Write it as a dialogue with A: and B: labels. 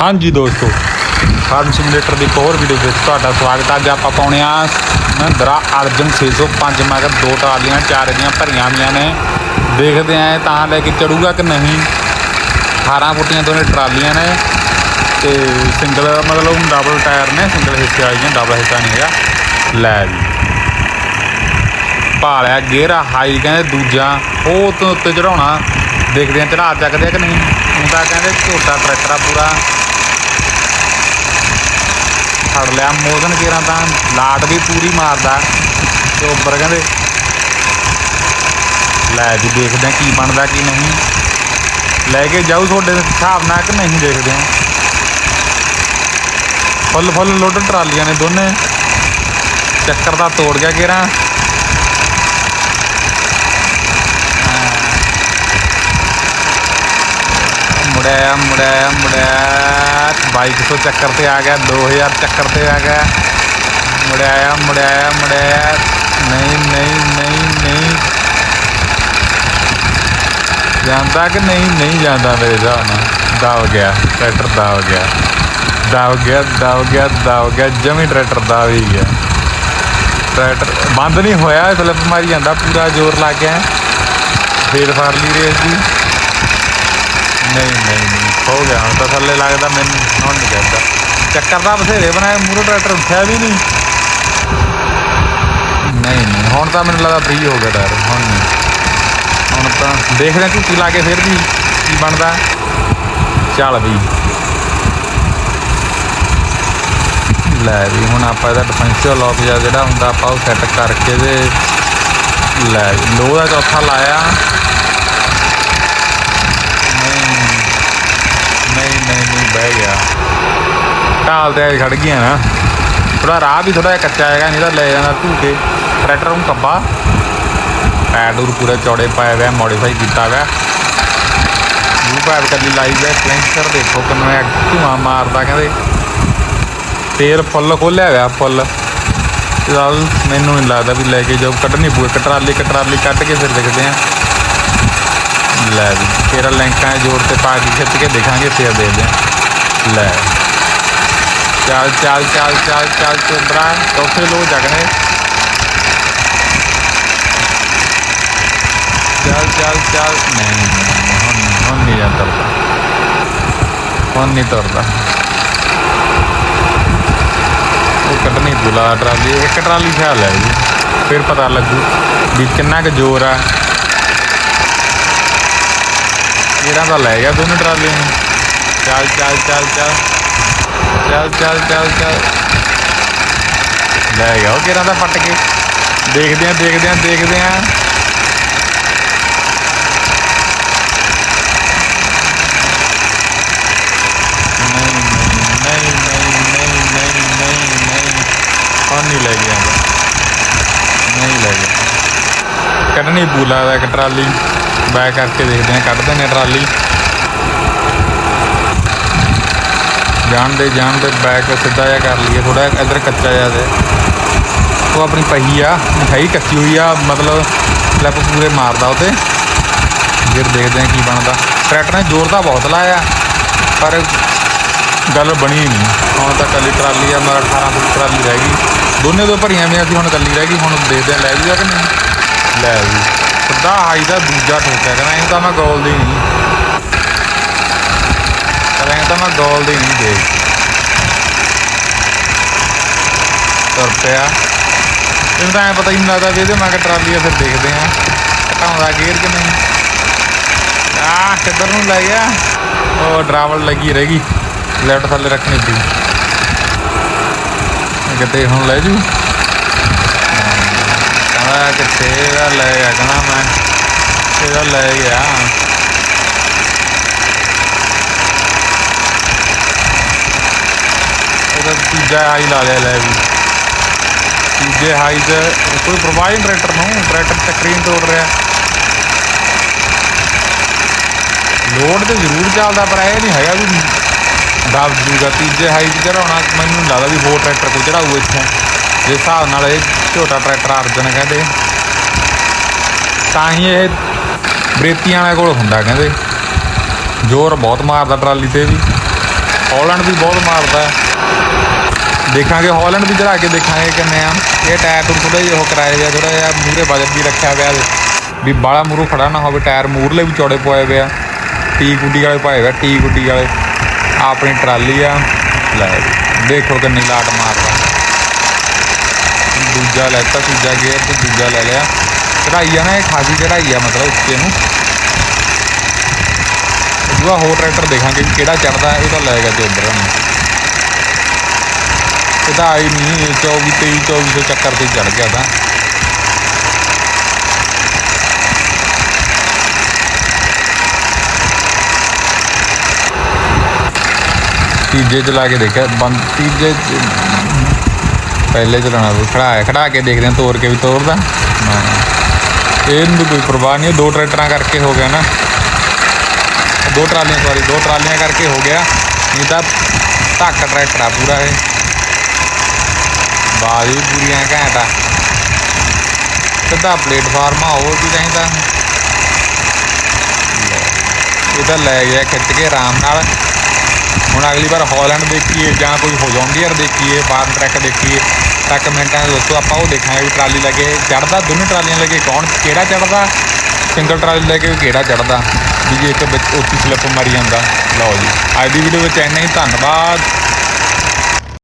A: ਹਾਂਜੀ ਦੋਸਤੋ farm simulator ਦੀ ਇੱਕ ਹੋਰ ਵੀਡੀਓ ਵਿੱਚ ਤੁਹਾਡਾ ਸਵਾਗਤ ਹੈ। ਅੱਜ ਆਪਾਂ ਪਾਉਣੇ ਆ ਮਹਿੰਦਰਾ ਅਰਜਨ 605 ਮਗਰ ਦੋ ਟਰਾਲੀਆਂ, ਚਾਰ ਦੀਆਂ ਭਰੀਆਂ ਹੋਈਆਂ ਨੇ। ਦੇਖਦੇ ਆਂ ਤਾਂ ਲੈ ਕੇ ਚੜੂਗਾ ਕਿ ਨਹੀਂ। 18 ਫੁੱਟੀਆਂ ਦੋਨੇ ਟਰਾਲੀਆਂ ਨੇ ਤੇ ਸਿੰਗਲ ਮਤਲਬ ਡਬਲ ਟਾਇਰ ਨੇ, ਸਿੰਗਲ ਹਿੱਸੇ ਵਾਲੀਆਂ ਡਬਲ ਹਿੱਸਾ ਨਹੀਂ ਹੈਗਾ। ਲੈ ਜੀ। ਭਾਲਿਆ ਗੇਅਰ ਹਾਈ ਕਹਿੰਦੇ ਦੂਜਾ, ਉਹ ਤੋਂ ਉੱਤੇ ਚੜਾਉਣਾ ਦੇਖਦੇ ਆ ਚੜਾ ਚੱਕਦੇ ਆ ਕਿ ਨਹੀਂ। ਹੁਣ ਤਾਂ ਕਹਿੰਦੇ ਝੋਟਾ, ਟਰੈਕਟਰ ਆ ਪੂਰਾ। ਫੜ ਲਿਆ ਮੋਦਨ ਗੇਰਾਂ ਤਾਂ ਲਾਟ ਵੀ ਪੂਰੀ ਮਾਰਦਾ। ਤੇ ਉੱਪਰ ਕਹਿੰਦੇ, ਲੈ ਜੀ ਦੇਖਦੇ ਆ ਕੀ ਬਣਦਾ ਕੀ ਨਹੀਂ। ਲੈ ਕੇ ਜਾਊ ਤੁਹਾਡੇ ਹਿਸਾਬ ਨਾਲ ਕਿ ਨਹੀਂ ਦੇਖਦੇ ਆ ਫੁੱਲ ਫੁੱਲ ਲੋਡ ਟਰਾਲੀਆਂ ਨੇ ਦੋਨੇ। ਚੱਕਰ ਦਾ ਤੋੜ ਗਿਆ ਗੇਰਾਂ ਮੁੜਿਆ ਮੁੜਿਆ ਮੁੜਿਆ 2200 ਚੱਕਰ ਤੇ ਆ ਗਿਆ 2000 ਚੱਕਰ ਤੇ ਆ ਗਿਆ। ਮੁੜਿਆ ਮੁੜਿਆ ਮੁੜਿਆ ਨਹੀਂ ਨਹੀਂ ਨਹੀਂ ਨਹੀਂ। ਜਾਂਦਾ ਕਿ ਨਹੀਂ ਨਹੀਂ ਜਾਂਦਾ ਮੇਰੇ ਹਿਸਾਬ ਨਾਲ? ਦਬ ਗਿਆ, ਟਰੈਕਟਰ ਦਬ ਗਿਆ। ਦਬ ਗਿਆ ਦਬ ਗਿਆ ਦਬ ਗਿਆ, ਜਮੀ ਟਰੈਕਟਰ ਦਬ ਹੀ ਗਿਆ। ਟਰੈਕਟਰ ਬੰਦ ਨਹੀਂ ਹੋਇਆ ਸਲਿੱਪ ਮਾਰੀ ਜਾਂਦਾ, ਪੂਰਾ ਜ਼ੋਰ ਲੱਗ ਗਿਆ ਫੇਰ ਫੜ ਲਈ ਰੇਸ ਦੀ। ਨਹੀਂ ਨਹੀਂ ਨਹੀਂ ਹੋ ਗਿਆ ਹੁਣ ਤਾਂ ਥੱਲੇ ਲੱਗਦਾ ਮੈਨੂੰ, ਹੁਣ ਨਹੀਂ ਕਰਦਾ ਚੱਕਰ ਦਾ ਬਥੇਰੇ ਬਣਾਏ ਮੂਰੇ ਟਰੈਕਟਰ ਉੱਠਿਆ ਵੀ ਨਹੀਂ। ਨਹੀਂ ਨਹੀਂ, ਹੁਣ ਤਾਂ ਮੈਨੂੰ ਲੱਗਦਾ ਫ੍ਰੀ ਹੋ ਗਿਆ ਟਾਇਰ, ਹੁਣ ਨਹੀਂ। ਹੁਣ ਤਾਂ ਦੇਖਦੇ ਹਾਂ ਝੂਟੀ ਲਾ ਕੇ ਫਿਰ ਵੀ ਕੀ ਬਣਦਾ। ਚੱਲ ਵੀ। ਲੈ ਵੀ, ਹੁਣ ਆਪਾਂ ਇਹਦਾ ਡਿਫੈਂਸ਼ੀਅਲ ਲੌਕ ਜਿਹਾ ਜਿਹੜਾ ਹੁੰਦਾ, ਆਪਾਂ ਉਹ ਸੈੱਟ ਕਰਕੇ ਤੇ ਲੈ ਵੀ, ਲੋਹ ਦਾ ਚੌਥਾ ਲਾਇਆ। ਨਹੀਂ ਨਹੀਂ ਨਹੀਂ ਨਹੀਂ, ਬਹਿ ਗਿਆ। ਢਾਲ ਤੇ ਖੜ ਗਈਆਂ ਨਾ। ਥੋੜਾ ਰਾਹ ਵੀ ਥੋੜਾ ਜਿਹਾ ਕੱਚਾ ਹੈਗਾ, ਨਹੀਂ ਤਾਂ ਲੈ ਜਾਂਦਾ ਧੂਕੇ ਟਰੈਕਟਰ ਨੂੰ ਕੱਬਾ ਪੈਡੂਰ ਪੂਰੇ ਚੌੜੇ ਪਾਇਆ ਹੋਏ ਮੋਡੀਫਾਈ ਕੀਤਾ ਹੋਇਆ ਨੂੰ ਪਾਇਪ ਕੱਲੀ ਲਾਈ ਹੋਇਆ ਸਲੈਂਸਰ ਦੇਖੋ ਕਿੰਨਾ ਧੂਆਂ ਮਾਰਦਾ ਕਹਿੰਦੇ। ਤੇਲ ਫੁੱਲ ਖੋਲਿਆ ਹੋਇਆ, ਫੁੱਲ। ਚੱਲ ਮੈਨੂੰ ਨਹੀਂ ਲੱਗਦਾ ਵੀ ਲੈ ਕੇ ਜਾਓ। ਕੱਢਣੀ ਪੂਏ ਕਟਰਾਲੀ ਕਟਰਾਲੀ ਕੱਢ ਕੇ ਫਿਰ ਦੇਖਦੇ ਆਂ ले तेरह लैंकाएँ ज़ोर से पा खिंच के दिखाएँगे फिर दे दें ले चल चल चाल चाल चल रहा है चौथे लोग जगने चाल चाल चाल नहीं फ़ोन नहीं तुरता फ़ोन नहीं तोड़ता कटनी बुला ट्राली एक ट्राली ख्याल है जी फिर पता लगू भी किन्ना का ज़ोर है ਕਿੰਨਾ ਕੁ ਦਾ ਲੈ ਗਿਆ ਦੋਨੇ ਟਰਾਲੀਆਂ ਨੂੰ। ਚੱਲ ਚੱਲ ਚੱਲ ਚੱਲ। ਚੱਲ ਚੱਲ ਚੱਲ ਚੱਲ। ਲੈ ਗਿਆ ਉਹ ਕਿਹੜਾ ਦਾ ਪੱਟ ਕੇ। ਦੇਖਦੇ ਆ ਦੇਖਦੇ ਆ ਦੇਖਦੇ ਆ ਨਹੀਂ ਲੈ ਗਿਆ। ਨਹੀਂ ਲੈ ਗਿਆ। ਕੱਢਣੀ ਬੂਲਾ ਦਾ ਇੱਕ ਟਰਾਲੀ। ਬੈਕ ਕਰਕੇ ਦੇਖਦੇ ਹਾਂ ਕੱਢਦੇ ਨੇ ਟਰਾਲੀ। ਜਾਣਦੇ ਜਾਣਦੇ, ਬੈਕ ਸਿੱਧਾ ਜਿਹਾ ਕਰ ਲਈਏ ਥੋੜਾ ਇਧਰ ਕੱਚਾ ਜਿਹਾ ਤੇ ਉਹ ਆਪਣੀ ਪਹੀ ਆ, ਮਿਠਾਈ ਕੱਚੀ ਹੋਈ ਆ, ਮਤਲਬ ਸਲਿੱਪ ਪੂਰੇ ਮਾਰਦਾ ਉਹਤੇ ਫਿਰ ਦੇਖਦੇ ਹਾਂ ਕੀ ਬਣਦਾ। ਟਰੈਕਟਰ ਨੇ ਜ਼ੋਰ ਤਾਂ ਬਹੁਤ ਲਾਇਆ, ਪਰ ਗੱਲ ਬਣੀ ਨਹੀਂ। ਹੁਣ ਤਾਂ ਕੱਲੀ ਟਰਾਲੀ ਆ, ਮਗਰ 18 ਫੁੱਟ ਟਰਾਲੀ ਰਹਿ ਗਈ। ਦੋਨੇ ਦੋ ਭਰੀਆਂ ਵੀ ਅਸੀਂ ਹੁਣ ਕੱਲੀ ਰਹਿ ਗਈ, ਹੁਣ ਦੇਖਦੇ ਆ ਲੈ ਜੂਗਾ ਕਿ ਨਹੀਂ। ਲੈ ਵੀ ਸਿੱਧਾ ਹਾਈ ਦਾ ਦੂਜਾ ਠੋਕਿਆ ਕਹਿੰਦਾ ਇਹ ਤਾਂ ਮੈਂ ਗੋਲ ਦੀ ਨਹੀਂ। ਕਹਿੰਦਾ ਤਾਂ ਮੈਂ ਗੋਲ ਦੀ ਨਹੀਂ ਦੇ ਤੁਰ ਪਿਆ। ਇਹਨੂੰ ਤਾਂ ਐ ਪਤਾ ਹੀ ਨਹੀਂ ਲੱਗਦਾ ਵੀ ਇਹਦੇ ਮਗਰ ਟਰਾਲੀ ਆ, ਫਿਰ ਦੇਖਦੇ ਆ ਘਟਾਉਂਦਾ ਗੇਅਰ ਕਿ ਨਹੀਂ? ਆ ਕਿੱਧਰ ਨੂੰ ਲੈ ਗਿਆ? ਉਹ ਡਰਾਵਲ ਲੱਗੀ ਰਹਿ ਗਈ ਲੈਫਟ ਥੱਲੇ ਰੱਖਣੀ ਪਈ। ਕਿਤੇ ਹੁਣ ਲੈ ਜੂ? ਕਹਿੰਦਾ, ਕਿੱਥੇ ਇਹਦਾ ਲੈ ਗਿਆ ਕਹਿੰਦਾ ਮੈਂ। ਇਹਦਾ ਲੈ ਗਿਆ ਇਹਦਾ ਤੀਜਾ ਹਾਈ ਲਾ ਲਿਆ ਲੈ ਵੀ। ਤੀਜੇ ਹਾਈ 'ਚ ਕੋਈ ਪ੍ਰਵਾਹ ਹੀ ਨਹੀਂ ਟਰੈਕਟਰ ਨੂੰ ਟਰੈਕਟਰ ਚੱਕਰੀ ਨਹੀਂ ਤੋੜ ਰਿਹਾ। ਲੋਡ ਤੇ ਜ਼ਰੂਰ ਚੱਲਦਾ, ਪਰ ਇਹ ਨਹੀਂ ਹੈਗਾ ਵੀ ਦਬ ਜੂਗਾ ਤੀਜੇ ਹਾਈ 'ਚ ਚੜਾਉਣਾ ਮੈਨੂੰ ਨਹੀਂ ਲੱਗਦਾ ਵੀ ਹੋਰ ਟਰੈਕਟਰ ਕੋਈ ਚੜਾਊ ਇੱਥੋਂ। ਜਿਸ ਹਿਸਾਬ ਨਾਲ ਇਹ ਛੋਟਾ ਟਰੈਕਟਰ ਅਰਜਨ ਕਹਿੰਦੇ। ਤਾਂ ਹੀ ਇਹ ਬਰੇਤੀਆਂ ਵਾਲੇ ਕੋਲ ਹੁੰਦਾ ਕਹਿੰਦੇ। ਜ਼ੋਰ ਬਹੁਤ ਮਾਰਦਾ ਟਰਾਲੀ ਤੇ ਵੀ। ਹਾਲੈਂਡ ਵੀ ਬਹੁਤ ਮਾਰਦਾ। ਦੇਖਾਂਗੇ, ਹੌਲੈਂਡ ਵੀ ਚੜਾ ਕੇ ਦੇਖਾਂਗੇ ਕਿੰਨੇ ਆ। ਇਹ ਟਾਇਰ ਟੂਰ ਥੋੜਾ ਜਿਹਾ ਉਹ ਕਰਾਏ ਗਿਆ ਥੋੜਾ ਜਿਹਾ ਮੂਰੇ ਬਜਟ ਵੀ ਰੱਖਿਆ ਹੋਇਆ ਵੀ ਬਾਲਾ ਮੂਰੂ ਖੜਾ ਨਾ ਹੋਵੇ, ਟਾਇਰ ਮੂਰਲੇ ਵੀ ਚੌੜੇ ਪਵਾਏ ਹੋਏ ਆ। ਟੀ ਗੁੱਡੀ ਵਾਲੇ ਪਾਏ ਹੋਏ ਟੀ ਗੁੱਡੀ ਵਾਲੇ। ਆਪਣੀ ਟਰਾਲੀ ਆ। ਲੈ ਦੇਖੋ ਕਿੰਨੀ ਲਾਟ ਮਾਰਦਾ। ਦੂਜਾ ਲੈਤਾ, ਤੀਜਾ ਗੇਅਰ ਤੇ ਦੂਜਾ ਲੈ ਲਿਆ। ਚੜਾਈ ਆ ਨਾ, ਇਹ ਖਾਸੀ ਚੜਾਈ ਆ, ਮਤਲਬ ਉੱਤੇ ਨੂੰ। ਦੂਆ ਹੋਰ ਟਰੈਕਟਰ ਦੇਖਾਂਗੇ ਵੀ ਕਿਹੜਾ ਚੜਦਾ, ਇਹ ਤਾਂ ਲੈ ਗਿਆ ਤੇ ਉਧਰ ਨੂੰ ਇਹ ਤਾਂ ਆਈ ਨਹੀਂ 24 23 2400 ਚੱਕਰ ਤੇ ਚੜ ਗਿਆ ਤਾਂ। ਤੀਜੇ ਚ ਲਾ ਕੇ ਦੇਖਿਆ, ਬੰਦ, ਤੀਜੇ ਪਹਿਲੇ ਚਲਾਣਾ ਉਹ ਖੜਾ ਹੈ ਖੜਾ ਕੇ ਦੇਖਦੇ ਹਾਂ ਤੋੜ ਕੇ ਵੀ ਤੋੜਦਾ ਨਾ ਇਹਨੂੰ ਤਾਂ ਕੋਈ ਪਰਵਾਹ ਨਹੀਂ ਦੋ ਟਰੈਕਟਰਾਂ ਕਰਕੇ ਹੋ ਗਿਆ ਨਾ। ਦੋ ਟਰਾਲੀਆਂ ਸੌਰੀ ਦੋ ਟਰਾਲੀਆਂ ਕਰਕੇ ਹੋ ਗਿਆ। ਨਹੀਂ ਤਾਂ ਧੱਕ ਟਰੈਕਟਰ ਆ ਪੂਰਾ ਇਹ। ਬਾਜ ਵੀ ਪੂਰੀਆਂ ਘੈਂਟ ਆ। ਸਿੱਧਾ ਪਲੇਟਫਾਰਮ ਆ ਹੋਰ ਵੀ ਚਾਹੀਦਾ। ਇਹ ਤਾਂ ਲੈ ਗਿਆ ਖਿੱਚ ਕੇ ਆਰਾਮ ਨਾਲ। ਹੁਣ ਅਗਲੀ ਵਾਰ ਹਾਲੈਂਡ ਦੇਖੀਏ ਜਾਂ ਕੋਈ ਹੋ ਜੌਂਡੀਅਰ ਦੇਖੀਏ ਫਾਰਮ ਟਰੈਕ ਦੇਖੀਏ। ਤਾਂ ਮਿੰਟਾਂ 'ਚ ਦੱਸੋ ਆਪਾਂ ਉਹ ਦੇਖਾਂਗੇ ਵੀ ਟਰਾਲੀ ਲੈ ਕੇ ਚੜਦਾ ਦੋਨੇ ਟਰਾਲੀਆਂ ਲੈ ਕੇ ਕੌਣ ਕਿਹੜਾ ਚੜਦਾ ਸਿੰਗਲ ਟਰਾਲੀ ਲੈ ਕੇ ਕਿਹੜਾ ਚੜਦਾ ਵੀ ਜੇ ਇੱਕ ਵਿੱਚ ਉੱਤੀ ਸਲਿੱਪ ਮਾਰੀ ਜਾਂਦਾ। ਲਓ ਜੀ, ਅੱਜ ਦੀ ਵੀਡੀਓ ਵਿੱਚ ਇੰਨਾ ਹੀ, ਧੰਨਵਾਦ।